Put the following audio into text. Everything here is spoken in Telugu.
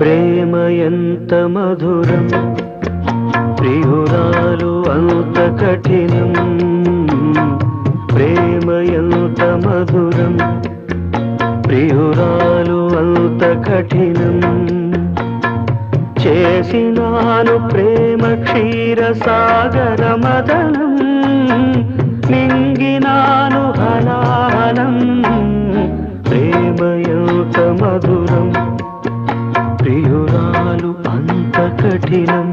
ప్రేమ ఎంత మధురం ప్రియురాలు అంత కఠినం. ప్రేమ ఎంత మధురం ప్రియురాలు అంత కఠినం. చేసినాను ప్రేమ క్షీర సాగర మదనం నింగినాను హలాహలం. ప్రేమ ఎంత మధురం కఠినం